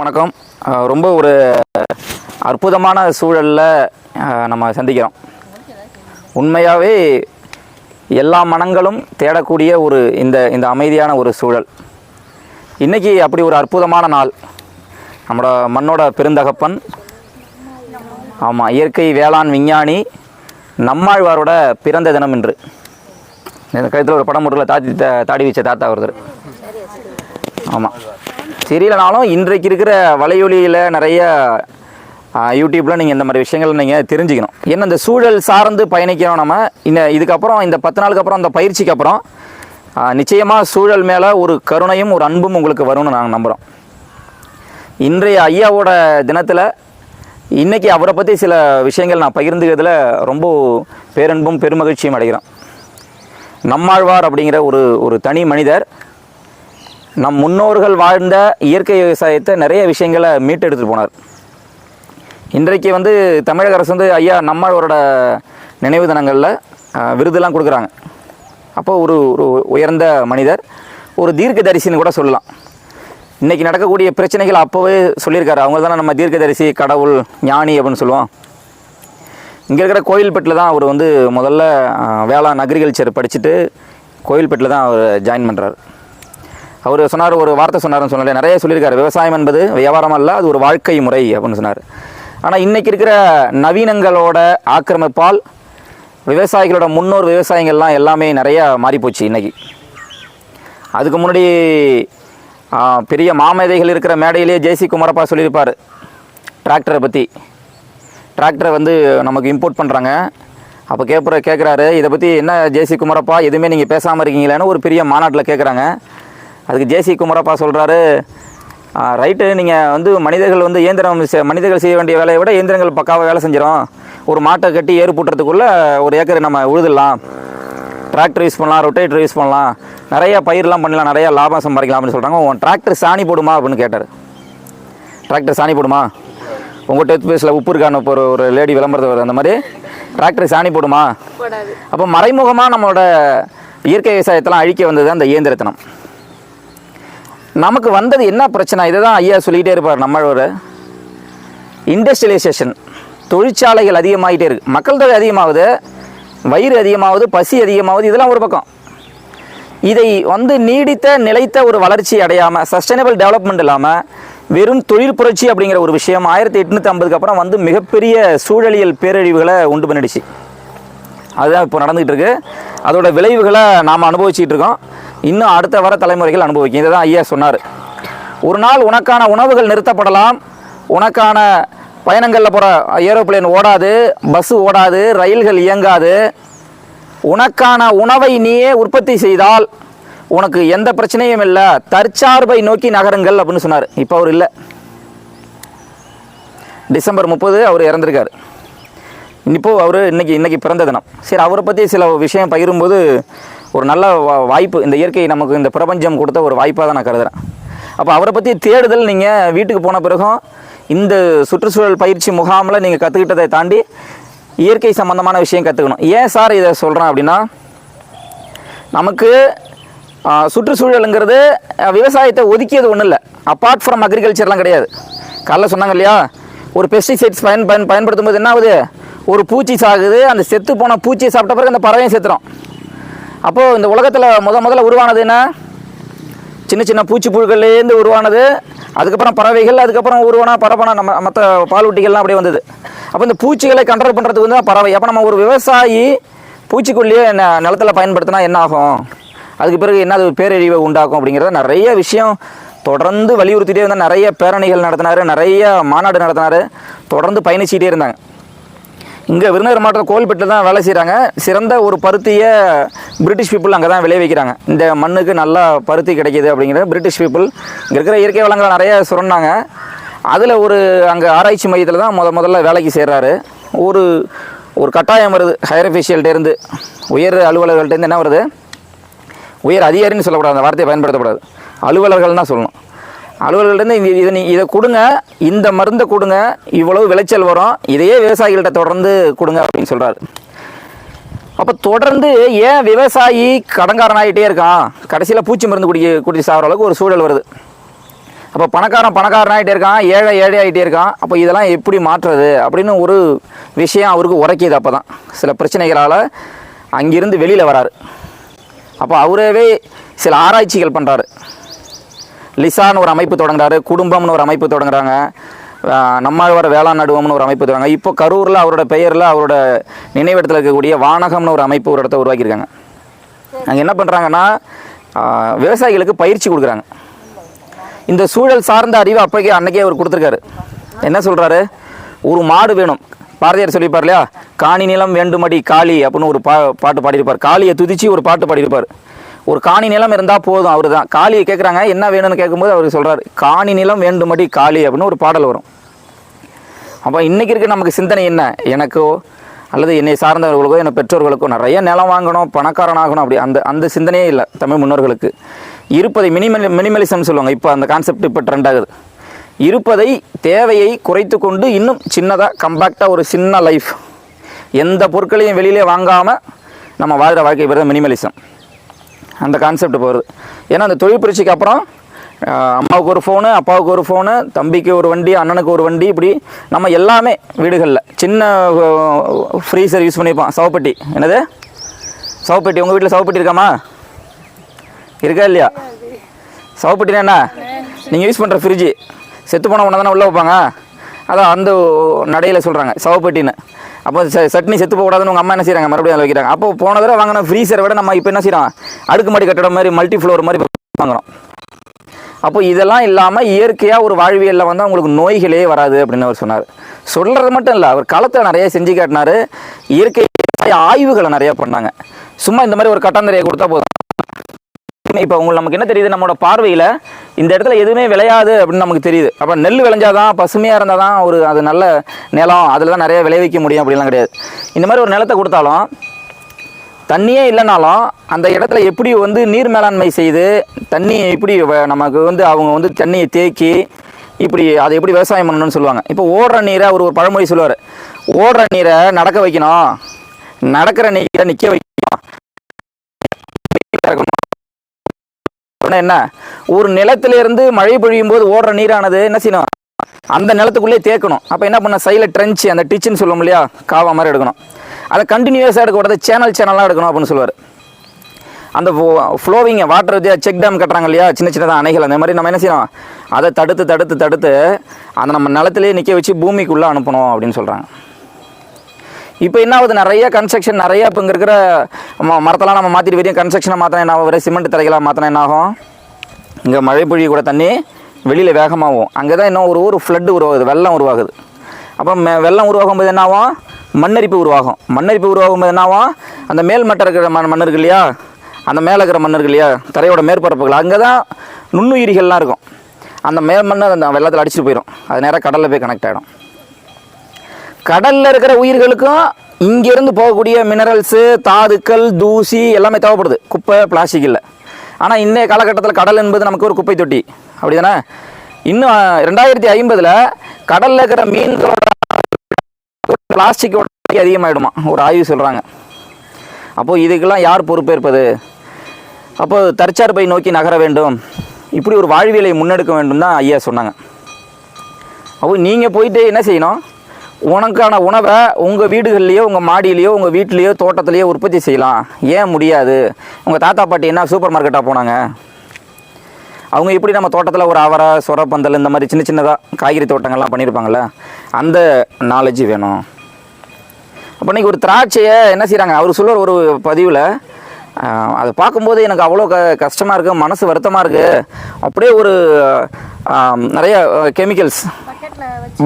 வணக்கம். ரொம்ப ஒரு அற்புதமான சூழலில் நம்ம சந்திக்கிறோம். உண்மையாகவே எல்லா மனங்களும் தேடக்கூடிய ஒரு இந்த இந்த அமைதியான ஒரு சூழல். இன்றைக்கி அப்படி ஒரு அற்புதமான நாள். நம்மளோட மண்ணோட பெருந்தகப்பன் ஆமாம் இயற்கை வேளாண் விஞ்ஞானி நம்மாழ்வாரோட பிறந்த தினம் இன்று. இந்த கழுத்தில் ஒரு படம் முறையில் தாத்தி தாடி வச்ச தாத்தா ஒருத்தர். ஆமாம் தெரியலனாலும் இன்றைக்கு இருக்கிற வலையொலியில் நிறைய யூடியூப்பில் நீங்கள் இந்த மாதிரி விஷயங்கள் நீங்கள் தெரிஞ்சுக்கணும். ஏன்னா இந்த சூழல் சார்ந்து பயணிக்கிறோம் நம்ம இந்த இதுக்கப்புறம் இந்த பத்து நாளுக்கு அப்புறம் அந்த பயிற்சிக்கு அப்புறம் நிச்சயமாக சூழல் மேலே ஒரு கருணையும் ஒரு அன்பும் உங்களுக்கு வரும்னு நாங்கள் நம்புகிறோம் இன்றைய ஐயாவோட தினத்தில் இன்றைக்கி அவரை பற்றி சில விஷயங்கள் நான் பகிர்ந்துக்கிறதுல ரொம்ப பேரன்பும் பெருமகிழ்ச்சியும் அடைகிறோம். நம்மாழ்வார் அப்படிங்கிற ஒரு ஒரு தனி மனிதர் நம் முன்னோர்கள் வாழ்ந்த இயற்கை விவசாயத்தை நிறைய விஷயங்களை மீட்டெடுத்துட்டு போனார். இன்றைக்கு வந்து தமிழக அரசு வந்து ஐயா நம்மளோட நினைவு தினங்களில் விருதுலாம் கொடுக்குறாங்க. அப்போ ஒரு ஒரு உயர்ந்த மனிதர் ஒரு தீர்க்கதரிசின்னு கூட சொல்லலாம். இன்றைக்கி நடக்கக்கூடிய பிரச்சனைகள் அப்போவே சொல்லியிருக்காரு. அவங்க தானே நம்ம தீர்க்கதரிசி கடவுள் ஞானி அப்படின்னு சொல்லுவோம் இங்கே இருக்கிற கோயில்பேட்டில் தான் அவர் வந்து முதல்ல வேளாண் அக்ரிகல்ச்சர் படிச்சுட்டு கோயில்பேட்டில் தான் அவர் ஜாயின் பண்ணுறாரு அவர் சொன்னார் ஒரு வார்த்தை சொன்னார்னு சொன்னாலே நிறைய சொல்லியிருக்காரு. விவசாயம் என்பது வியாபாரம் அல்ல அது ஒரு வாழ்க்கை முறை அப்படின்னு சொன்னார். ஆனால் இன்றைக்கி இருக்கிற நவீனங்களோட ஆக்கிரமிப்பால் விவசாயிகளோட முன்னோர் விவசாயிகள்லாம் எல்லாமே நிறையா மாறிப்போச்சு இன்றைக்கி அதுக்கு முன்னாடி பெரிய மாமேதைகள் இருக்கிற மேடையிலேயே ஜேசி குமாரப்பா சொல்லியிருப்பார் டிராக்டரை பற்றி டிராக்டரை வந்து நமக்கு இம்போர்ட் பண்ணுறாங்க அப்போ கேட்குற கேட்குறாரு இதை பற்றி என்ன ஜேசி குமாரப்பா எதுவுமே நீங்கள் பேசாமல் இருக்கீங்களேன்னு ஒரு பெரிய மாநாட்டில் கேட்குறாங்க அதுக்கு ஜேசி குமாரப்பா சொல்கிறாரு ரைட்டு நீங்கள் வந்து மனிதர்கள் வந்து இயந்திரம் மனிதர்கள் செய்ய வேண்டிய வேலையை விட இயந்திரங்கள் பக்காவாக வேலை செஞ்சிடும் ஒரு மாட்டை கட்டி ஏறு பூட்டுறதுக்குள்ளே ஒரு ஏக்கர் நம்ம உழுதுடலாம். டிராக்டர் யூஸ் பண்ணலாம் ரொட்டேட்டர் யூஸ் பண்ணலாம். நிறைய பயிரெலாம் பண்ணலாம் நிறைய லாபம் சம்பாதிக்கலாம் அப்படின்னு சொல்கிறாங்க உன் டிராக்டர் சாணி போடுமா அப்படின்னு கேட்டார். டிராக்டர் சாணி போடுமா? உங்கள் டெத் பேஸில் உப்பு இருக்கான்னு இப்போ ஒரு லேடி விளம்பரத்தை வருது. அந்த மாதிரி டிராக்டர் சாணி போடுமா? அப்போ மறைமுகமாக நம்மளோட இயற்கை விவசாயத்தெல்லாம் அழிக்க வந்தது அந்த இயந்திரத்தனம். நமக்கு வந்தது என்ன பிரச்சனை? இதை தான் ஐயா சொல்லிக்கிட்டே இருப்பார் நம்மளோட இண்டஸ்ட்ரியலைசேஷன் தொழிற்சாலைகள் அதிகமாகிட்டே இருக்குது மக்கள் தொகை அதிகமாகுது வயிறு அதிகமாகுது பசி அதிகமாகுது இதெல்லாம் ஒரு பக்கம். இதை வந்து நீடித்த நிலைத்த ஒரு வளர்ச்சி அடையாமல் சஸ்டைனபிள் டெவலப்மெண்ட் இல்லாமல் வெறும் தொழில் புரட்சி அப்படிங்கிற ஒரு விஷயம் ஆயிரத்தி எட்நூற்றி ஐம்பதுக்கு அப்புறம் வந்து மிகப்பெரிய சூழலியல் பேரழிவுகளை உண்டு பண்ணிடுச்சு. அதுதான் இப்போ நடந்துகிட்டு இருக்கு. அதோட விளைவுகளை நாம் அனுபவிச்சுட்டு இருக்கோம். இன்னும் அடுத்த வர தலைமுறைகள் அனுபவிக்கும். இதை தான் ஐயா சொன்னார். ஒரு நாள் உனக்கான உணவுகள் நிறுத்தப்படலாம். உனக்கான பயணங்களில் போகிற ஏரோப்ளேன் ஓடாது பஸ்ஸு ஓடாது ரயில்கள் இயங்காது. உனக்கான உணவை நீயே உற்பத்தி செய்தால் உனக்கு எந்த பிரச்சனையும் இல்லை. தற்சார்பை நோக்கி நகருங்கள் அப்படின்னு சொன்னார். இப்போ அவர் இல்லை. டிசம்பர் முப்பது அவர் இறந்துருக்கார். இப்போது அவர் இன்னைக்கு இன்றைக்கி பிறந்த தினம். சரி அவரை பற்றி சில விஷயம் பகிரும்போது ஒரு நல்ல வா- வாய்ப்பு இந்த இயற்கை நமக்கு இந்த பிரபஞ்சம் கொடுத்த ஒரு வாய்ப்பாக தான் நான் கருதுகிறேன் அப்போ அவரை பற்றி தேடுதல் நீங்கள் வீட்டுக்கு போன பிறகும் இந்த சுற்றுச்சூழல் பயிற்சி முகாமில் நீங்கள் கற்றுக்கிட்டதை தாண்டி இயற்கை சம்பந்தமான விஷயம் கற்றுக்கணும் ஏன் சார் இதை சொல்கிறேன் அப்படின்னா நமக்கு சுற்றுச்சூழலுங்கிறது விவசாயத்தை ஒதுக்கியது ஒன்றும் இல்லை. அப்பார்ட் ஃப்ரம் அக்ரிகல்ச்சர்லாம் கிடையாது. காலைல சொன்னாங்க இல்லையா? ஒரு பெஸ்டிசைட்ஸ் பயன் பயன் பயன்படுத்தும் போது என்ன ஆகுது ஒரு பூச்சி சாகுது அந்த செத்து போன பூச்சியை சாப்பிட்ட பிறகு அந்த பறவையும் செத்துறோம் அப்போது இந்த உலகத்தில் முத முதல்ல உருவானது என்ன? சின்ன சின்ன பூச்சி புழுக்கள்லேருந்து உருவானது. அதுக்கப்புறம் பறவைகள் அதுக்கப்புறம் உருவானா பறவைனா நம்ம மற்ற பாலூட்டிகள்லாம் அப்படியே வந்தது. அப்போ இந்த பூச்சிகளை கண்ட்ரோல் பண்ணுறதுக்கு வந்து தான் பறவை. அப்போ நம்ம ஒரு விவசாயி பூச்சிக்கொல்லியே ந- நிலத்துல பயன்படுத்தினா என்ன ஆகும்? அதுக்கு பிறகு என்ன அது பேரழிவை உண்டாக்கும் அப்படிங்கிறத நிறைய விஷயம் தொடர்ந்து வலியுறுத்திட்டே இருந்தால் நிறைய பேரணிகள் நடத்தினார் நிறைய மாநாடு நடத்தினார். தொடர்ந்து பயணிச்சிக்கிட்டே இருந்தாங்க. இங்கே விருதுநகர் மாவட்டம் கோவில்பட்டில் தான் வேலை செய்கிறாங்க சிறந்த ஒரு பருத்தியை பிரிட்டிஷ் பீப்புள் அங்கே தான் விளைவிக்கிறாங்க. இந்த மண்ணுக்கு நல்லா பருத்தி கிடைக்கிது அப்படிங்கிறது பிரிட்டிஷ் பீப்புள் இங்கே இருக்கிற இயற்கை வளங்களை நிறைய சுரண்டாங்க. அதில் ஒரு அங்கே ஆராய்ச்சி மையத்தில் தான் முத முதல்ல வேலைக்கு சேர்றாரு. ஒரு ஒரு கட்டாயம் வருது. ஹையர் அஃபிஷியல்கிட்டேருந்து உயர் அலுவலர்கள்ட்டேருந்து என்ன வருது? உயர் அதிகாரின்னு சொல்லக்கூடாது. அந்த வார்த்தையை பயன்படுத்தக்கூடாது. அலுவலர்கள் தான் சொல்லணும். அலுவலர்கள்ட்டேருந்து இதை நீ இதை கொடுங்க. இந்த மருந்தை கொடுங்க. இவ்வளவு விளைச்சல் வரும். இதையே விவசாயிகள்கிட்ட தொடர்ந்து கொடுங்க அப்படின்னு சொல்கிறாரு அப்போ தொடர்ந்து ஏன் விவசாயி கடங்காரனாகிட்டே இருக்கான்? கடைசியில் பூச்சி மருந்து குடி குடிச்சு சாகிற அளவுக்கு ஒரு சூழல் வருது. அப்போ பணக்காரன் பணக்காரன் ஆகிட்டே இருக்கான். ஏழை ஏழை ஆகிட்டே இருக்கான். அப்போ இதெல்லாம் எப்படி மாற்றுறது அப்படின்னு ஒரு விஷயம் அவருக்கு உரைக்கிது அப்போ தான் சில பிரச்சனைகளால் அங்கிருந்து வெளியில் வராரு. அப்போ அவரவே சில ஆராய்ச்சிகள் பண்ணுறாரு லிசான்னு ஒரு அமைப்பு தொடங்குறாரு குடும்பம்னு ஒரு அமைப்பு தொடங்குறாங்க. நம்மாழ்வார் வேளாண் நடுவம்னு ஒரு அமைப்பு தொடங்க இப்போ கரூரில் அவரோட பெயரில் அவரோட நினைவிடத்தில் இருக்கக்கூடிய வானகம்னு ஒரு அமைப்பு ஒரு இடத்த உருவாக்கியிருக்காங்க. அங்கே என்ன பண்ணுறாங்கன்னா விவசாயிகளுக்கு பயிற்சி கொடுக்குறாங்க. இந்த சூழல் சார்ந்த அறிவு அப்போக்கே அன்னைக்கே அவர் கொடுத்துருக்காரு. என்ன சொல்கிறாரு ஒரு மாடு வேணும். பாரதியார் சொல்லியிருப்பார் இல்லையா? காணி நிலம் வேண்டுமடி காளி அப்படின்னு ஒரு பா பாட்டு பாடியிருப்பார். காளியை துதிச்சு ஒரு பாட்டு பாடியிருப்பார். ஒரு காணி நிலம் இருந்தால் போதும் அவர் தான் காளியை கேட்குறாங்க என்ன வேணும்னு கேட்கும்போது அவர் சொல்கிறார் காணி நிலம் வேண்டுமடி காளி அப்படின்னு ஒரு பாடல் வரும். அப்போ இன்றைக்கி இருக்க நமக்கு சிந்தனை என்ன? எனக்கோ அல்லது என்னை சார்ந்தவர்களுக்கோ என்னை பெற்றோர்களுக்கோ நிறைய நிலம் வாங்கணும் பணக்காரனாகணும் அப்படி அந்த அந்த சிந்தனையே இல்லை தமிழ் முன்னோர்களுக்கு. இருப்பதை மினிமல் மினிமலிசம் சொல்லுவாங்க. இப்போ அந்த கான்செப்ட் இப்போ ட்ரெண்ட் ஆகுது. இருப்பதை தேவையை குறைத்து கொண்டு இன்னும் சின்னதாக கம்பேக்டாக ஒரு சின்ன லைஃப் எந்த பொருட்களையும் வெளியிலே வாங்காமல் நம்ம வாழ்கிற வாழ்க்கை பேர் தான் மினிமலிசம் அந்த கான்செப்ட் போகிறது ஏன்னா அந்த தொழில் பயிற்சிக்கு அப்புறம் அம்மாவுக்கு ஒரு ஃபோனு அப்பாவுக்கு ஒரு ஃபோனு தம்பிக்கு ஒரு வண்டி அண்ணனுக்கு ஒரு வண்டி இப்படி நம்ம எல்லாமே வீடுகளில். சின்ன ஃப்ரீசர் யூஸ் பண்ணியிருப்போம் சவப்பெட்டி. என்னது? சவப்பெட்டி. உங்கள் வீட்டில் சவப்பெட்டி இருக்காமா? இருக்கா இல்லையா? சவப்பெட்டினா என்ன? நீங்கள் யூஸ் பண்ணுற ஃப்ரிட்ஜு செத்து போன உடனே தானே உள்ளே வைப்பாங்க? அதான் அந்த நடையில் சொல்கிறாங்க சவப்பெட்டின்னு. அப்போ சட்னி செத்து போகக்கூடாதுன்னு உங்கள் அம்மா என்ன செய்கிறாங்க மறுபடியும் அதில் வைக்கிறாங்க. அப்போ போன தடவை வாங்கின ஃப்ரீசரை விட நம்ம இப்போ என்ன செய்கிறோம் அடுக்குமாடி கட்டடம் மாதிரி மல்டி ஃப்ளோர் மாதிரி வாங்குறோம். அப்போ இதெல்லாம் இல்லாமல் இயற்கையாக ஒரு வாழ்வியலில் வந்து அவங்களுக்கு நோய்களே வராது அப்படின்னு அவர் சொன்னார். சொல்கிறது மட்டும் இல்லை அவர் களத்தை நிறைய செஞ்சு காட்டினார். இயற்கை ஆய்வுகளை நிறைய பண்ணாங்க. சும்மா இந்த மாதிரி ஒரு கட்டாந்தரையை கொடுத்தா போதும். இப்போ உங்களுக்கு நமக்கு என்ன தெரியுது? நம்மளோட பார்வையில் இந்த இடத்துல எதுவுமே விளையாது அப்படின்னு நமக்கு தெரியுது. அப்போ நெல் விளைஞ்சாதான் பசுமையாக இருந்தால் தான் ஒரு அது நல்ல நிலம் அதில் தான் நிறைய விளைவிக்க முடியும் அப்படிலாம் கிடையாது. இந்த மாதிரி ஒரு நிலத்தை கொடுத்தாலும் தண்ணியே இல்லைனாலும் அந்த இடத்துல எப்படி வந்து நீர் மேலாண்மை செய்து தண்ணியை எப்படி வ- நமக்கு வந்து அவங்க வந்து தண்ணியை தேக்கி இப்படி அதை எப்படி விவசாயம் பண்ணணும்னு சொல்லுவாங்க. இப்போ ஓடுற நீரை அவர் ஒரு பழமொழி சொல்லுவார். ஓடுற நீரை நடக்க வைக்கணும். நடக்கிற நீரை நிற்க வைக்கணும். அப்படின்னா என்ன? ஒரு நிலத்திலிருந்து மழை பொழியும் போது ஓடுற நீரானது என்ன செய்யணும்? அந்த நிலத்துக்குள்ளே தேக்கணும். அப்போ என்ன பண்ண சைடில் ட்ரென்ச் அந்த டிச்சுன்னு சொல்லுவோம் இல்லையா? காவா மாதிரி எடுக்கணும். அதை கண்டினியூஸாக எடுக்கக்கூடாது சேனல் சேனலாக எடுக்கணும் அப்படின்னு சொல்லுவார். அந்த ஃப்ளோவிங்க வாட்டர் செக் டேம் கட்டுறாங்க இல்லையா? சின்ன சின்னதாக அணைகள் அந்த மாதிரி நம்ம என்ன செய்யணும்? அதை தடுத்து தடுத்து தடுத்து அதை நம்ம நிலத்திலே நிற்க வச்சு பூமிக்குள்ளே அனுப்பணும் அப்படின்னு சொல்கிறாங்க இப்போ என்ன ஆகுது? நிறைய கன்ஸ்ட்ரக்ஷன் நிறைய இப்போ இங்கே இருக்கிற மரத்தெல்லாம் நம்ம மாற்றிட்டு வெறும் கன்ஸ்ட்ரக்ஷனை மாற்றினா என்ன ஆகும்? வெறும் சிமெண்ட் தரைகளாக மாற்றினா என்ன ஆகும்? இங்கே மழை பொழிய கூட தண்ணி வெளியில் வேகமாகும். அங்கே தான் இன்னும் ஒரு ஊர் ஃப்ளட்டு உருவாகுது. வெள்ளம் உருவாகுது. அப்போ மெ- வெள்ளம் உருவாகும் போது என்னாகும் மண்ணரிப்பு உருவாகும். மண்ணரிப்பு உருவாகும் போது என்னாகும் அந்த மேல் மட்டம் இருக்கிற மண் மண் இருக்கு இல்லையா? அந்த மேலே இருக்கிற மண் இருக்கு இல்லையா? தரையோட மேற்பரப்புகள். அங்கே தான் நுண்ணுயிரிகள்லாம் இருக்கும். அந்த மேல் மண் அந்த வெள்ளத்தில் அடிச்சுட்டு போயிடும். அது நேராக கடலில் போய் கனெக்ட் ஆகிடும் கடல்ல இருக்கிற உயிர்களுக்கும் இங்கிருந்து போகக்கூடிய மினரல்ஸு தாதுக்கள் தூசி எல்லாமே தேவைப்படுது. குப்பை பிளாஸ்டிக் இல்லை. ஆனால் இன்றைய காலகட்டத்தில் கடல் என்பது நமக்கு ஒரு குப்பை தொட்டி. அப்படி தானே இன்னும் ரெண்டாயிரத்தி ஐம்பதில் கடலில் இருக்கிற மீன்களோட பிளாஸ்டிக்கோட அதிகமாகிடுமா ஒரு ஆய்வு சொல்கிறாங்க அப்போது இதுக்கெல்லாம் யார் பொறுப்பேற்பது? அப்போது தற்சார்பை நோக்கி நகர வேண்டும். இப்படி ஒரு வாழ்வியலை முன்னெடுக்க வேண்டும் தான் ஐயா சொன்னாங்க. அப்போ நீங்கள் போயிட்டு என்ன செய்யணும்? உனக்கான உணவை உங்கள் வீடுகள்லையோ உங்கள் மாடியிலையோ உங்கள் வீட்லேயோ தோட்டத்துலேயோ உற்பத்தி செய்யலாம். ஏன் முடியாது? உங்கள் தாத்தா பாட்டி என்ன சூப்பர் மார்க்கெட்டாக போனாங்க? அவங்க எப்படி நம்ம தோட்டத்தில் ஒரு அவரை சுரப்பந்தல் இந்த மாதிரி சின்ன சின்னதாக காய்கறி தோட்டங்கள்லாம் பண்ணியிருப்பாங்கள்ல அந்த நாலேஜ் வேணும். அப்போ இன்னைக்கு ஒரு திராட்சையை என்ன செய்கிறாங்க அவர் சொல்லுற ஒரு பதிவில் அதை பார்க்கும்போது எனக்கு அவ்வளோ க கஷ்டமாக இருக்குது மனசு வருத்தமாக இருக்குது அப்படியே ஒரு நிறைய கெமிக்கல்ஸ்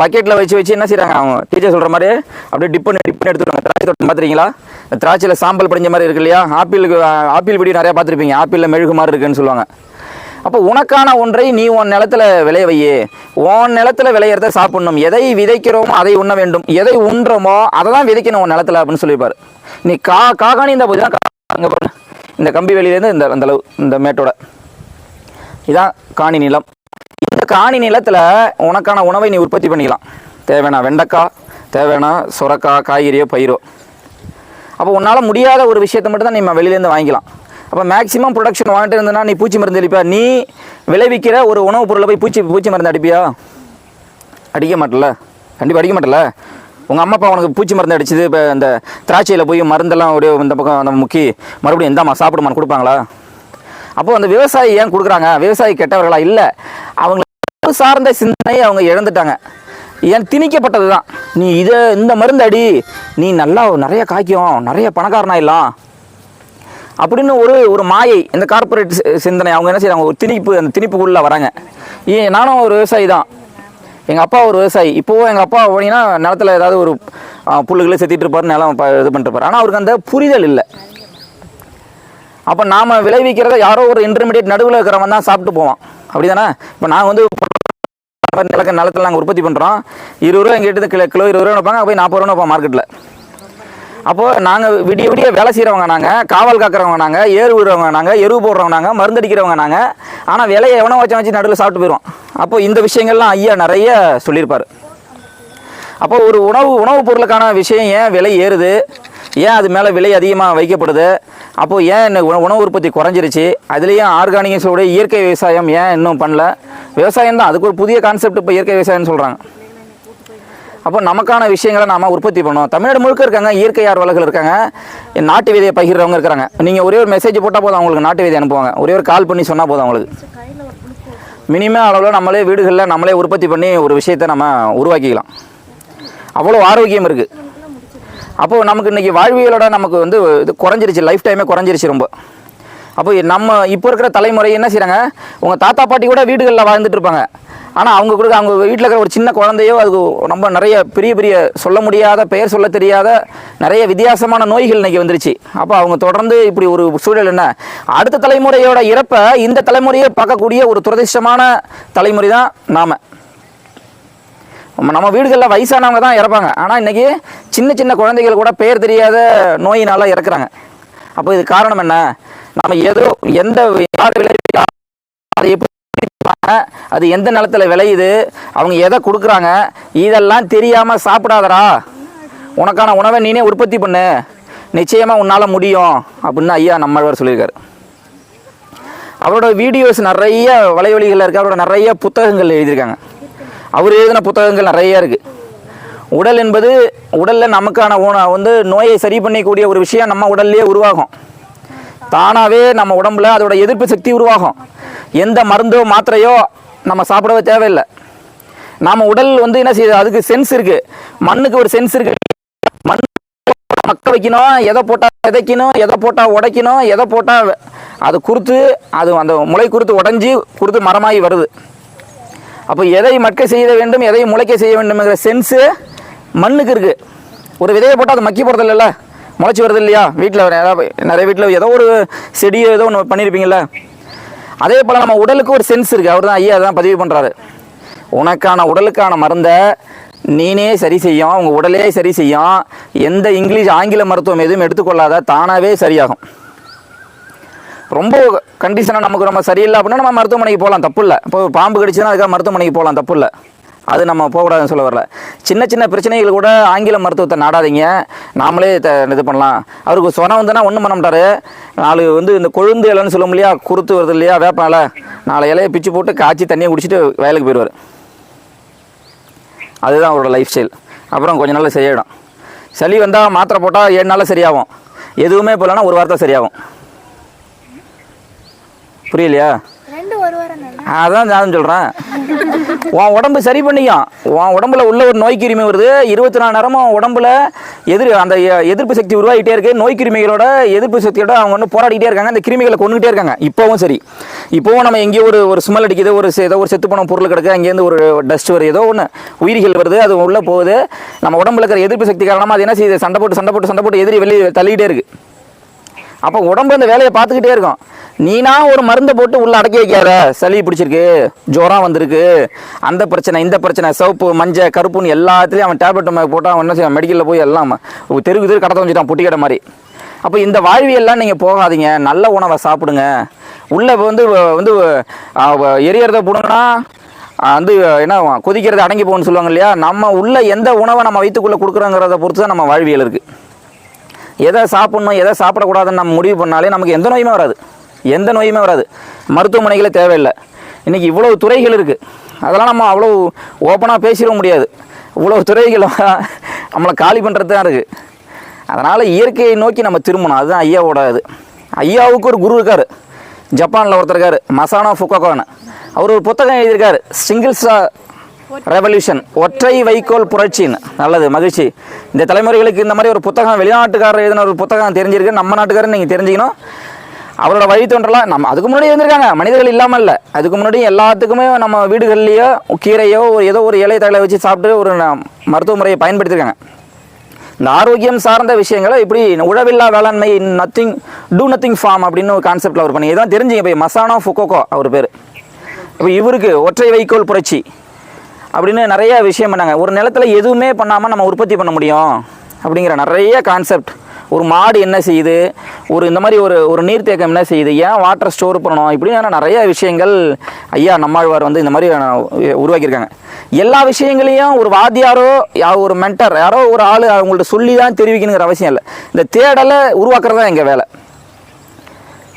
பக்கெட்டில் வச்சு. வச்சு என்ன செய்கிறாங்க அவங்க? டீச்சர் சொல்கிற மாதிரி அப்படியே டிப் பண்ணி டிப் பண்ணி எடுத்துருவாங்க திராட்சை தோட்டம் பார்த்துருக்கீங்களா திராட்சையில் சாம்பல் படிஞ்ச மாதிரி இருக்கு இல்லையா? ஆப்பிளுக்கு ஆப்பிள் வீடியோ நிறையா பார்த்துருப்பீங்க. ஆப்பிளில் மெழுகு மாதிரி இருக்குன்னு சொல்லுவாங்க. அப்போ உனக்கான ஒன்றை நீ உன் நிலத்துல விளைய வையே. உன் நிலத்துல விளையிறத சாப்பிடணும். எதை விதைக்கிறோமோ அதை உண்ண வேண்டும். எதை உண்றோமோ அதை தான் விதைக்கணும் உன் நிலத்துல அப்படின்னு சொல்லியிருப்பாரு நீ கா காகாணி இந்த போது பாருங்க இந்த கம்பி வெளியிலேருந்து இந்த அந்த அளவு இந்த மேட்டோட. இதான் காணி நிலம். இந்த காணி நிலத்தில் உனக்கான உணவை நீ உற்பத்தி பண்ணிக்கலாம். தேவையான வெண்டைக்காய் தேவையான சுரக்காய் காய்கறியோ பயிரோ. அப்போ உன்னால் முடியாத ஒரு விஷயத்தை மட்டும் தான் நீ வெளியிலேருந்து வாங்கிக்கலாம். அப்போ மேக்ஸிமம் ப்ரொடக்ஷன் வாங்கிட்டு இருந்தேன்னா நீ பூச்சி மருந்து அடிப்பா. நீ விளைவிக்கிற ஒரு உணவுப் பொருளை போய் பூச்சி பூச்சி மருந்து அடிப்பியா? அடிக்க மாட்டல கண்டிப்பாக அடிக்க மாட்டல உங்கள் அம்மா அப்பா உனக்கு பூச்சி மருந்து அடிச்சது இப்போ இந்த திராட்சையில் போய் மருந்தெல்லாம் அப்படியே இந்த பக்கம் அந்த முக்கி மறுபடியும் இந்தாம்மா சாப்பிடுமான்னு கொடுப்பாங்களா? அப்போது அந்த விவசாயி ஏன் கொடுக்குறாங்க? விவசாயி கெட்டவர்களா? இல்லை. அவங்க சார்ந்த சிந்தனையை அவங்க இழந்துட்டாங்க. ஏன் திணிக்கப்பட்டது தான். நீ இதை இந்த மருந்து அடி. நீ நல்லா நிறைய காய்க்கும். நிறைய பணக்காரனாயிடலாம் அப்படின்னு ஒரு ஒரு மாயை இந்த கார்ப்பரேட் சிந்தனை. அவங்க என்ன செய்கிறாங்க ஒரு திணிப்பு அந்த திணிப்புக்குள்ளே வராங்க. ஏன் நானும் ஒரு விவசாயி தான். எங்கள் அப்பா ஒரு விவசாயி. இப்போவும் எங்கள் அப்பா போனீங்கன்னா நிலத்துல ஏதாவது ஒரு புல்லுகளை செத்திட்டு இருப்பார் நிலம் இது பண்ணிட்டுருப்பார் ஆனால் அவருக்கு அந்த புரிதல் இல்லை. அப்போ நாம் விளைவிக்கிறத யாரோ ஒரு இன்டர்மீடியட் நடுவில் இருக்கிறவன் தான் சாப்பிட்டு போவான். அப்படி தானே இப்போ நான் வந்து நிலக்க நிலத்தில் நாங்கள் உற்பத்தி பண்ணுறோம் இருபது ரூபா எங்கிட்ட கிலோ கிலோ இருபது ரூபா வைப்பாங்க போய் நாற்பது ரூபா வைப்போம் மார்க்கெட்டில் அப்போது நாங்கள் விடிய விடிய வேலை செய்கிறவங்க நாங்கள் காவல் காக்கிறவங்க நாங்கள் ஏறு விடுறவங்க நாங்கள் எருவு போடுறவங்க நாங்கள் மருந்தடிக்கிறவங்க நாங்கள் ஆனால் விலையை எவனோ வச்சு வச்சு நடுவில் சாப்பிட்டு போயிடுவோம் அப்போ இந்த விஷயங்கள்லாம் ஐயா நிறைய சொல்லியிருப்பார். அப்போ ஒரு உணவு உணவுப் பொருளுக்கான விஷயம் ஏன் விலை ஏறுது? ஏன் அது மேலே விலை அதிகமாக வைக்கப்படுது? அப்போது ஏன் என்ன உண- உணவு உற்பத்தி குறைஞ்சிருச்சு? அதுலேயும் ஆர்கானிக் இயற்கை விவசாயம் ஏன் இன்னும் பண்ணல? விவசாயம் தான் அதுக்கு ஒரு புதிய கான்செப்ட் இப்போ இயற்கை விவசாயம்னு சொல்கிறாங்க அப்போ நமக்கான விஷயங்களை நாம் உற்பத்தி பண்ணுவோம் தமிழ்நாடு முழுக்க இருக்காங்க இயற்கை ஆர்வலர்கள் இருக்காங்க நாட்டு விதையை பகிர்றவங்க இருக்கிறாங்க நீங்கள் ஒரே ஒரு மெசேஜ் போட்டால் போதும் அவங்களுக்கு நாட்டு விதை அனுப்புவாங்க. ஒரே ஒரு கால் பண்ணி சொன்னால் போதும் அவங்களுக்கு. மினிமம் அளவில் நம்மளே வீடுகளில் நம்மளே உற்பத்தி பண்ணி ஒரு விஷயத்தை நம்ம உருவாக்கிக்கலாம். அவ்வளோ ஆரோக்கியம் இருக்குது அப்போது நமக்கு இன்றைக்கி வாழ்வியலோட நமக்கு வந்து இது குறைஞ்சிருச்சு. லைஃப் டைமே குறைஞ்சிருச்சு ரொம்ப. அப்போ நம்ம இப்போ இருக்கிற தலைமுறை என்ன செய்கிறாங்க உங்கள் தாத்தா பாட்டி கூட வீடுகளில் வாழ்ந்துட்டு இருப்பாங்க. ஆனால் அவங்க கூட அவங்க வீட்டில் இருக்கிற ஒரு சின்ன குழந்தையோ அது ரொம்ப நிறைய பெரிய பெரிய சொல்ல முடியாத பெயர் சொல்ல தெரியாத நிறைய வித்தியாசமான நோய்கள் இன்றைக்கி வந்துருச்சு. அப்போ அவங்க தொடர்ந்து இப்படி ஒரு சூழல் என்ன? அடுத்த தலைமுறையோட இறப்பை இந்த தலைமுறையை பார்க்கக்கூடிய ஒரு துரதிர்ஷ்டமான தலைமுறை தான் நாம். நம்ம- வீடுகளில் வயசானவங்க தான் இறப்பாங்க. ஆனால் இன்றைக்கி சின்ன சின்ன குழந்தைகள் கூட பெயர் தெரியாத நோயினால் இறக்குறாங்க. அப்போ இது காரணம் என்ன? நம்ம ஏதோ எந்த யார் அதை எப்படி அது எந்த நிலத்தில் விளையுது? அவங்க எதை கொடுக்குறாங்க? இதெல்லாம் தெரியாமல் சாப்பிடாதடா. உனக்கான உணவை நீனே உற்பத்தி பண்ணு. நிச்சயமாக உன்னால் முடியும். அப்படின்னு ஐயா நம்மழ்வார் சொல்லியிருக்காரு. அவரோட வீடியோஸ் நிறைய வலைவழிகளில் இருக்குது அவரோட நிறைய புத்தகங்கள் எழுதியிருக்காங்க. அவர் எழுதின புத்தகங்கள் நிறைய இருக்குது உடல் என்பது உடலில் நமக்கான உண வந்து நோயை சரி பண்ணிக்கூடிய ஒரு விஷயம் நம்ம உடல்லையே உருவாகும். தானாகவே நம்ம உடம்புல அதோட எதிர்ப்பு சக்தி உருவாகும். எந்த மருந்தோ மாத்திரையோ நம்ம சாப்பிடவே தேவையில்லை. நம்ம உடல் வந்து என்ன செய்யுது? அதுக்கு சென்ஸ் இருக்கு. மண்ணுக்கு ஒரு சென்ஸ் இருக்கு. மண் மக்க வைக்கணும். எதை போட்டால் விதைக்கணும்? எதை போட்டால் உடைக்கணும்? எதை போட்டால் அது குறுத்து அது அந்த முளை குறுத்து உடஞ்சி குறுத்து மரமாகி வருது. அப்போ எதை மட்க செய்ய வேண்டும்? எதை முளைக்க செய்ய வேண்டும்ங்கிற சென்ஸு மண்ணுக்கு இருக்குது ஒரு விதையை போட்டால் அது மக்கி போகிறது முளைச்சி வருது இல்லையா? வீட்டில் நிறைய வீட்டில் ஏதோ ஒரு செடியோ ஏதோ ஒன்று பண்ணியிருப்பீங்கள அதே போல் நம்ம உடலுக்கு ஒரு சென்ஸ் இருக்குது அவர் தான் ஐயா அதான் பதிவு பண்ணுறாரு உனக்கான உடலுக்கான மருந்தை நீனே சரி செய்யும். உங்கள் உடலே சரி செய்யும். எந்த இங்கிலீஷ் ஆங்கில மருத்துவம் எதுவும் எடுத்துக்கொள்ளாத தானாகவே சரியாகும். ரொம்ப கண்டிஷனாக நமக்கு ரொம்ப சரியில்லை அப்படின்னா நம்ம மருத்துவமனைக்கு போகலாம். தப்பு இல்லை. இப்போ பாம்பு கடிச்சுன்னா அதுக்காக மருத்துவமனைக்கு போகலாம். தப்பு இல்லை. அது நம்ம போகக்கூடாதுன்னு சொல்ல வரல. சின்ன சின்ன பிரச்சனைகள் கூட ஆங்கில மருத்துவத்தை நாடாதீங்க. நாமளே த- இது பண்ணலாம். அவருக்கு சொன வந்துன்னா ஒன்றும் பண்ண மாட்டாரு. நாலு வந்து இந்த கொழுந்து இலைன்னு சொல்ல இல்லையா குறுத்து வருது இல்லையா வேப்பனால. நாலு இலையை பிச்சு போட்டு காய்ச்சி தண்ணியை குடிச்சிட்டு வயலுக்கு போயிடுவார். அதுதான் அவரோட லைஃப் ஸ்டைல் அப்புறம் கொஞ்ச நாளில் சரியாயிடும். சளி வந்தால் மாத்திரை போட்டால் ஏழு நாளில் சரியாகும். எதுவுமே போகலன்னா ஒரு வாரத்தை சரியாகும். புரியலையா ரெண்டு ஒரு வாரம் தானே அதான் நான் சொல்கிறேன் உன் உடம்பு சரி பண்ணிக்கும் உன் உடம்புல உள்ள ஒரு நோய் கிருமி வருது. இருபத்தி நாலு நேரமும் உடம்புல எதிர் அந்த எ- எதிர்ப்பு சக்தி உருவாகிட்டே இருக்கு. நோய் கிருமிகளோட எதிர்ப்பு சக்தியோட அவங்க வந்து போராடிக்கிட்டே இருக்காங்க. அந்த கிருமிகளை கொண்டுகிட்டே இருக்காங்க. இப்போவும் சரி. இப்போவும் நம்ம எங்கேயோ ஒரு ஒரு ஸ்மெல் அடிக்குது. ஒரு ஏதோ ஒரு செத்து போன பொருள் கிடக்கு. அங்கேருந்து ஒரு டஸ்ட் வருது. ஏதோ ஒன்று உயிரிகள் வருது. அது உள்ளே போகுது. நம்ம உடம்புல இருக்கிற எதிர்ப்பு சக்தி காரணமாக அது என்ன செய்யுது? சண்டை போட்டு சண்டை போட்டு சண்டை போட்டு எதிரி வெளியே தள்ளிக்கிட்டே இருக்கு. அப்போ உடம்பு அந்த வேலையை பார்த்துக்கிட்டே இருக்கும். நீனா ஒரு மருந்தை போட்டு உள்ள அடக்கி வைக்காத. சளி பிடிச்சிருக்கு ஜுரம் வந்திருக்கு. அந்த பிரச்சனை இந்த பிரச்சனை சிவப்பு மஞ்சள் கருப்புன்னு எல்லாத்துலேயும் அவன் டேப்லெட் போட்டு அவன் என்ன செய்வான்? மெடிக்கலில் போய் எல்லாம் தெருக்கு தெரு கடத்த வச்சுட்டான் பொட்டி கடை மாதிரி. அப்போ இந்த வாழ்வியெல்லாம் நீங்கள் போகாதீங்க. நல்ல உணவை சாப்பிடுங்க. உள்ளே வந்து வந்து எரியறத போடுங்கன்னா வந்து என்ன கொதிக்கிறது அடங்கி போகணும்னு சொல்லுவாங்க இல்லையா? நம்ம உள்ள எந்த உணவை நம்ம வயிற்றுக்குள்ளே கொடுக்குறோங்கிறத பொறுத்து தான் நம்ம வாழ்வியல் இருக்குது எதை சாப்பிட்ணும் எதை சாப்பிடக்கூடாதுன்னு நம்ம முடிவு பண்ணாலே நமக்கு எந்த நோயுமே வராது. எந்த நோயுமே வராது. மருத்துவமனைகளே தேவையில்லை. இன்றைக்கி இவ்வளோ துறைகள் இருக்குது அதெல்லாம் நம்ம அவ்வளோ ஓப்பனாக பேசிட முடியாது. இவ்வளோ துறைகள் நம்மளை காலி பண்ணுறது தான் இருக்குது அதனால் இயற்கையை நோக்கி நம்ம திரும்பணும். அதுதான் ஐயாவோட இது. ஐயாவுக்கு ஒரு குரு இருக்கார். ஜப்பானில் ஒருத்தர் இருக்கார். மசானோ ஃபுக்கோகோன்னு அவர் ஒரு புத்தகம் எழுதியிருக்காரு. சிங்கிள்ஸ் ரெவல்யூஷன் ஒற்றை வைக்கோல் புரட்சின்னு. நல்லது மகிழ்ச்சி. இந்த தலைமுறைகளுக்கு இந்த மாதிரி ஒரு புத்தகம் வெளிநாட்டுக்காரர் எழுதின ஒரு புத்தகம் தெரிஞ்சிருக்கு. நம்ம நாட்டுக்காரர் நீங்கள் தெரிஞ்சுக்கணும். அவரோட வழித்தோன்றலாம் நம்ம அதுக்கு முன்னாடி இருந்திருக்காங்க. மனிதர்கள் இல்லாமல் இல்லை அதுக்கு முன்னாடி எல்லாத்துக்குமே நம்ம வீடுகள்லேயோ கீரையோ ஒரு ஏதோ ஒரு இலை தகலை வச்சு சாப்பிட்டு ஒரு மருத்துவ முறையை பயன்படுத்தியிருக்காங்க இந்த ஆரோக்கியம் சார்ந்த விஷயங்களை இப்படி உழவில்லா வேளாண்மை நத்திங் டூ நத்திங் ஃபார்ம் அப்படின்னு ஒரு கான்செப்டில் அவர் பண்ணி இதான் தெரிஞ்சுங்க போய் மசானோ ஃபுக்கோக்கோ அவர் பேர். இப்போ இவருக்கு ஒற்றை வைக்கோல் புரட்சி அப்படின்னு நிறைய விஷயம் பண்ணாங்க. ஒரு நிலத்துல எதுவுமே பண்ணாமல் நம்ம உற்பத்தி பண்ண முடியும் அப்படிங்கிற நிறைய கான்செப்ட் ஒரு மாடு என்ன செய்யுது? ஒரு இந்த மாதிரி ஒரு ஒரு நீர்த்தேக்கம் என்ன செய்யுது? ஏன் வாட்டர் ஸ்டோர் பண்ணணும்? இப்படின்னு நிறைய விஷயங்கள் ஐயா நம்மாழ்வார் வந்து இந்த மாதிரி உருவாக்கியிருக்காங்க. எல்லா விஷயங்களையும் ஒரு வாத்தியாரோ யா ஒரு மென்டர் யாரோ ஒரு ஆள் அவங்கள்ட்ட சொல்லி தான் தெரிவிக்கணுங்கிற அவசியம் இல்லை. இந்த தேடலை உருவாக்குறது தான் எங்கள் வேலை.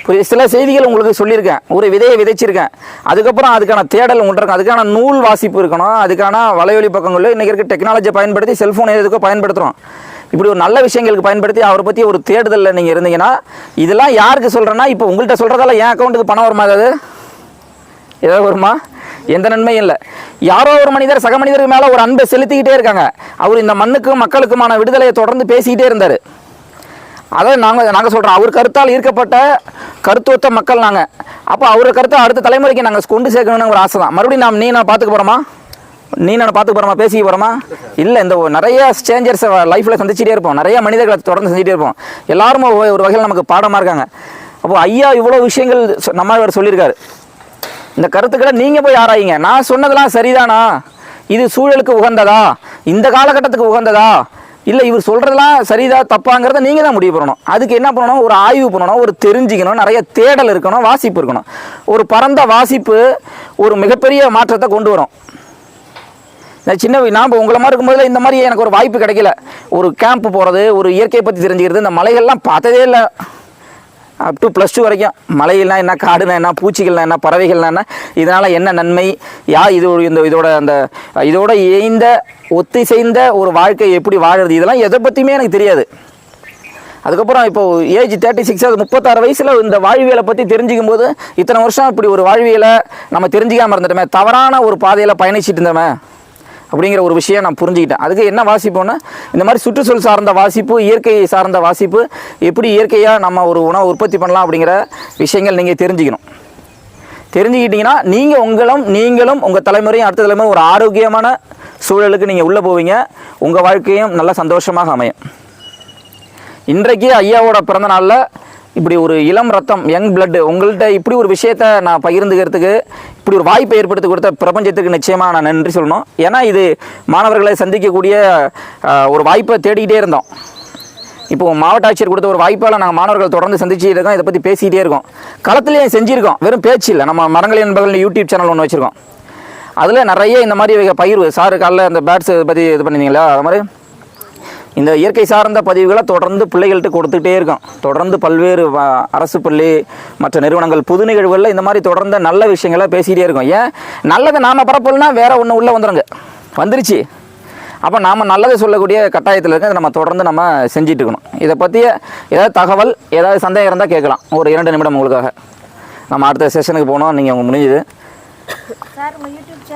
ஒரு சில செய்திகள் உங்களுக்கு சொல்லியிருக்கேன். ஒரு விதையை விதைச்சிருக்கேன். அதுக்கப்புறம் அதுக்கான தேடல் ஒன்று இருக்கும். அதுக்கான நூல் வாசிப்பு இருக்கணும். அதுக்கான வலையொலி பக்கங்களில் இன்றைக்கி இருக்க டெக்னாலஜியை பயன்படுத்தி செல்ஃபோன் எதுக்கோ பயன்படுத்துகிறோம் இப்படி ஒரு நல்ல விஷயங்களுக்கு பயன்படுத்தி அவரை பற்றி ஒரு தேடுதலில் நீங்கள் இருந்தீங்கன்னா இதெல்லாம் யாருக்கு சொல்கிறேன்னா இப்போ உங்கள்கிட்ட சொல்கிறதால என் அக்கௌண்ட்டுக்கு பணம் வருமா அது ஏதாவது வருமா? எந்த நன்மையும் இல்லை. யாரோ ஒரு மனிதர் சக மனிதருக்கு மேலே ஒரு அன்பை செலுத்திக்கிட்டே இருக்காங்க. அவர் இந்த மண்ணுக்கும் மக்களுக்குமான விடுதலையை தொடர்ந்து பேசிக்கிட்டே இருந்தார். அதை நாங்கள் நாங்கள் சொல்கிறோம் அவர் கருத்தால் ஈர்க்கப்பட்ட கருத்துவத்த மக்கள் நாங்கள் அப்போ அவர் கருத்தை அடுத்த தலைமுறைக்கு நாங்கள் கொண்டு சேர்க்கணும்னு ஒரு ஆசை தான் மறுபடியும் நாம் நீ நான் பார்த்துக்க போகிறோமா நீ நான் பார்த்து போகிறோமா பேசிக்க போகிறோமா இல்லை இந்த நிறைய ஸ்டேஞ்சர்ஸை லைஃப்பில் சந்திச்சிட்டே இருப்போம். நிறைய மனிதர்களை தொடர்ந்து செஞ்சுட்டே இருப்போம். எல்லாரும் ஒரு வகையில் நமக்கு பாடமாக இருக்காங்க. அப்போ ஐயா இவ்வளோ விஷயங்கள் சொ- இவர் சொல்லியிருக்காரு. இந்த கருத்துக்களை நீங்கள் போய் ஆராயிங்க. நான் சொன்னதெல்லாம் சரிதானா? இது சூழலுக்கு உகந்ததா? இந்த காலகட்டத்துக்கு உகந்ததா? இல்லை இவர் சொல்கிறதெல்லாம் சரிதா தப்பாங்கிறத நீங்கள் தான் முடிவு பண்ணணும். அதுக்கு என்ன பண்ணணும்? ஒரு ஆய்வு பண்ணணும் ஒரு தெரிஞ்சுக்கணும் நிறைய தேடல் இருக்கணும் வாசிப்பு இருக்கணும். ஒரு பரந்த வாசிப்பு ஒரு மிகப்பெரிய மாற்றத்தை கொண்டு வரும். நான் சின்ன நான் இப்போ உங்களை மாதிரி இருக்கும்போது இந்த மாதிரி எனக்கு ஒரு வாய்ப்பு கிடைக்கல. ஒரு கேம்ப் போகிறது ஒரு இயற்கையை பற்றி தெரிஞ்சுக்கிறது இந்த மலைகள்லாம் பார்த்ததே இல்லை. அப் டு ப்ளஸ் டூ வரைக்கும். மலைகள்னா என்ன காடுனா என்ன பூச்சிகள்னா என்ன பறவைகள்னா என்ன இதனால் என்ன நன்மை யா இது ஒரு இந்த இதோட அந்த இதோட இயைந்த ஒத்திசைந்த ஒரு வாழ்க்கை எப்படி வாழுறது இதெல்லாம் எதை பற்றியுமே எனக்கு தெரியாது. அதுக்கப்புறம் இப்போ ஏஜ் தேர்ட்டி சிக்ஸ் அது முப்பத்தாறு வயசில் இந்த வாழ்வியலை பற்றி தெரிஞ்சிக்கும் போது இத்தனை வருஷம் இப்படி ஒரு வாழ்வியலை நம்ம தெரிஞ்சிக்காமல் இருந்துட்டோமே தவறான ஒரு பாதையில் பயணிச்சிட்டு இருந்தோமே அப்படிங்கிற ஒரு விஷயம் நான் புரிஞ்சுக்கிட்டேன். அதுக்கு என்ன வாசிப்போன்னா இந்த மாதிரி சுற்றுச்சூழல் சார்ந்த வாசிப்பு இயற்கை சார்ந்த வாசிப்பு எப்படி இயற்கையாக நம்ம ஒரு உணவு உற்பத்தி பண்ணலாம் அப்படிங்கிற விஷயங்கள் நீங்கள் தெரிஞ்சுக்கணும். தெரிஞ்சுக்கிட்டீங்கன்னா நீங்கள் உங்களும் நீங்களும் உங்கள் தலைமுறையும் அடுத்த தலைமுறை ஒரு ஆரோக்கியமான சூழலுக்கு நீங்கள் உள்ளே போவீங்க. உங்கள் வாழ்க்கையும் நல்ல சந்தோஷமாக அமையும். இன்றைக்கு ஐயாவோட பிறந்த நாளில் இப்படி ஒரு இளம் ரத்தம் யங் பிளட்டு உங்கள்கிட்ட இப்படி ஒரு விஷயத்த நான் பகிர்ந்துக்கிறதுக்கு இப்படி ஒரு வாய்ப்பை ஏற்படுத்தி கொடுத்த பிரபஞ்சத்துக்கு நிச்சயமாக நான் நன்றி சொல்லணும். ஏன்னா இது மாணவர்களை சந்திக்கக்கூடிய ஒரு வாய்ப்பை தேடிக்கிட்டே இருந்தோம். இப்போ மாவட்ட ஆட்சியர் கொடுத்த ஒரு வாய்ப்பால் நாங்கள் மாணவர்கள் தொடர்ந்து சந்திச்சுட்டு இருக்கோம். இதை பற்றி பேசிக்கிட்டே இருக்கோம். களத்துலேயே செஞ்சுருக்கோம். வெறும் பேச்சு இல்லை. நம்ம மரங்கள் என்பதில் யூடியூப் சேனல் ஒன்று வச்சுருக்கோம். அதில் நிறைய இந்த மாதிரி பயிர் சாரு காலைல அந்த பேட்ஸ் இதை பற்றி இது பண்ணிருந்தீங்களா? அது மாதிரி? இந்த இயற்கை சார்ந்த பதிவுகளை தொடர்ந்து பிள்ளைகள்கிட்ட கொடுத்துக்கிட்டே இருக்கோம் தொடர்ந்து பல்வேறு அரசு பள்ளி மற்ற நிறுவனங்கள் புது நிகழ்வுகளில் இந்த மாதிரி தொடர்ந்து நல்ல விஷயங்களை பேசிக்கிட்டே இருக்கோம். ஏன்? நல்லதை நாம் பரப்பலனா வேற ஒன்று உள்ளே வந்துடுங்க வந்துருச்சு. அப்போ நாம் நல்லதை சொல்லக்கூடிய கட்டாயத்தில் இருக்க அதை நம்ம தொடர்ந்து நம்ம செஞ்சிட்டு இருக்கணும். இதை பற்றிய ஏதாவது தகவல் ஏதாவது சந்தேகம் இருந்தால் கேட்கலாம். ஒரு இரண்டு நிமிடம் உங்களுக்காக. நம்ம அடுத்த செஷனுக்கு போனோம். நீங்கள் முடிஞ்சுது.